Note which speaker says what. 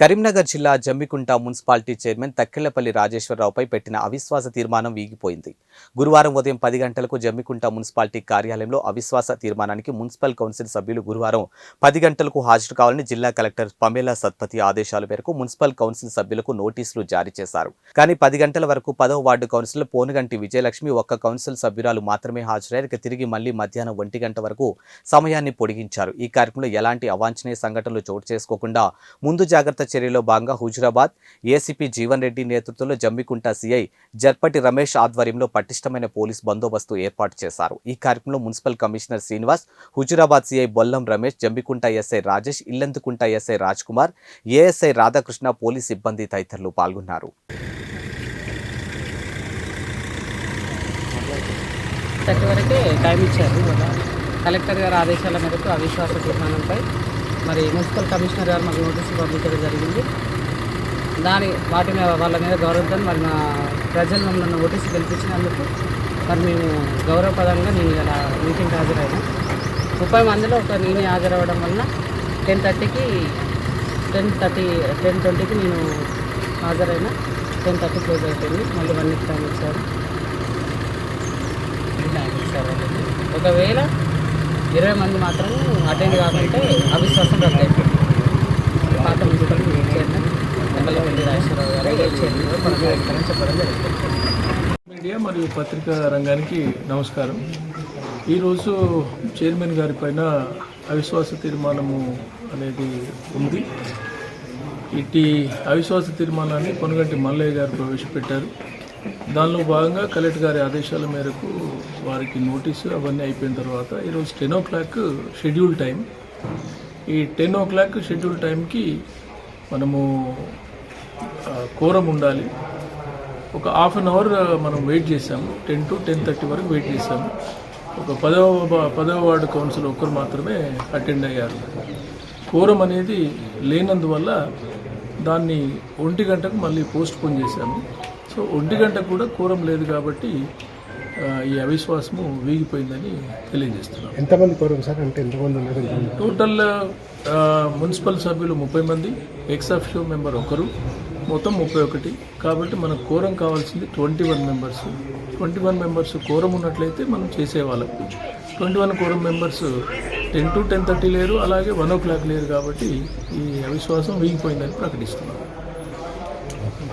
Speaker 1: కరీంనగర్ జిల్లా Jammikunta municipality chairman Takkellapalli రాజేశ్వరరావుపై పెట్టిన అవిశ్వాస తీర్మానం వీగిపోయింది. గురువారం ఉదయం పది గంటలకు జమ్మికుంట మున్సిపాలిటీ కార్యాలయంలో అవిశ్వాస తీర్మానానికి మున్సిపల్ కౌన్సిల్ సభ్యులు గురువారం పది గంటలకు హాజరు కావాలని జిల్లా కలెక్టర్ పమేలా సత్పతి ఆదేశాల మేరకు మున్సిపల్ కౌన్సిల్ సభ్యులకు నోటీసులు జారీ చేశారు. కానీ పది గంటల వరకు పదవ వార్డు కౌన్సిలర్ పోనుగంటి విజయలక్ష్మి ఒక్క కౌన్సిల్ సభ్యురాలు మాత్రమే హాజరయ్యారు. ఇక తిరిగి మళ్ళీ మధ్యాహ్నం ఒంటి గంట వరకు సమయాన్ని పొడిగించారు. ఈ కార్యక్రమంలో ఎలాంటి అవాంఛనీయ సంఘటనలు చోటు చేసుకోకుండా ముందు జాగ్రత్త చర్యలో భాగంగా హుజురాబాద్ ఏసీపీ జీవన్ రెడ్డి నేతృత్వంలో జమ్మికుంట సీఐ జర్పటి రమేష్ ఆధ్వర్యంలో పటిష్టమైన పోలీస్ బందోబస్తు ఏర్పాటు చేశారు. ఈ కార్యక్రమంలో municipal commissioner Srinivas Huzurabad CI Bollam Ramesh Jammikunta SI Rajesh Illandakunta SI Raj Kumar ASI Radhakrishna police సిబ్బంది తదితరులు పాల్గొన్నారు.
Speaker 2: వరకే టైం ఇచ్చారు. కలెక్టర్ గారి ఆదేశాల మేరకు అవిశ్వాస తీర్మానంపై మరి మున్సిపల్ కమిషనర్ గారు మాకు నోటీసులు పంపించడం జరిగింది. దాని వాటి మీద వాళ్ళ మీద గౌరవంతో మరి మా ప్రజలు మమ్మల్ని నోటీసు గెలిపించినందుకు మరి మేము గౌరవపదంగా నేను ఇలా మీటింగ్ హాజరైనా. ముప్పై మందిలో ఒక నేనే హాజరవ్వడం వలన టెన్ థర్టీకి టెన్ థర్టీ టెన్ ట్వంటీకి నేను హాజరైన. టెన్ థర్టీ క్లోజ్ అయిపోయింది. మళ్ళీ వన్ టైం ఇచ్చారు ఒకవేళ ఇరవై మంది మాత్రం అటెండ్ కాకుంటే అవిశ్వాసం రద్దు అయిపోయింది. పాత మున్సిపల్ చైర్మన్ ఎమ్మెల్యే వెండి రాజేశ్వరరావు గారు చైర్మన్ కొనసాగిస్తారని చెప్పడం జరిగింది.
Speaker 3: మీడియా మరియు పత్రికా రంగానికి నమస్కారం. ఈరోజు చైర్మన్ గారి పైన అవిశ్వాస తీర్మానము అనేది ఉంది. ఇట్టి అవిశ్వాస తీర్మానాన్ని కొనగంటి మల్లయ్య గారు ప్రవేశపెట్టారు. దానిలో భాగంగా కలెక్టర్ గారి ఆదేశాల మేరకు వారికి నోటీసు అవన్నీ అయిపోయిన తర్వాత ఈరోజు ten o'clock schedule time. ఈ టెన్ ఓ క్లాక్ షెడ్యూల్ టైంకి మనము కోరం ఉండాలి. ఒక హాఫ్ అన్ అవర్ మనం వెయిట్ చేసాము టెన్ టు టెన్ థర్టీ వరకు వెయిట్ చేసాము ఒక పదవ పదవ వార్డు కౌన్సిల్ ఒక్కరు మాత్రమే అటెండ్ అయ్యారు. కోరం అనేది లేనందువల్ల దాన్ని ఒంటి గంటకు మళ్ళీ పోస్ట్ పోన్ చేశాము. సో ఒంటి గంటకు కూడా కోరం లేదు కాబట్టి ఈ అవిశ్వాసము వీగిపోయిందని తెలియజేస్తున్నాం.
Speaker 4: ఎంతమంది కోరం సార్? అంటే ఎంతమంది ఉన్నారు?
Speaker 3: టోటల్ మున్సిపల్ సభ్యులు ముప్పై మంది ఎక్స్ అఫిషియో మెంబర్ ఒకరు మొత్తం ముప్పై ఒకటి. కాబట్టి మనకు కోరం కావాల్సింది twenty one members. Twenty one members quorum ఉన్నట్లయితే మనం చేసేవాళ్ళం. Twenty one quorum members ten to ten thirty లేరు అలాగే వన్ ఓ క్లాక్ లేరు కాబట్టి ఈ అవిశ్వాసం వీగిపోయిందని ప్రకటిస్తున్నాం.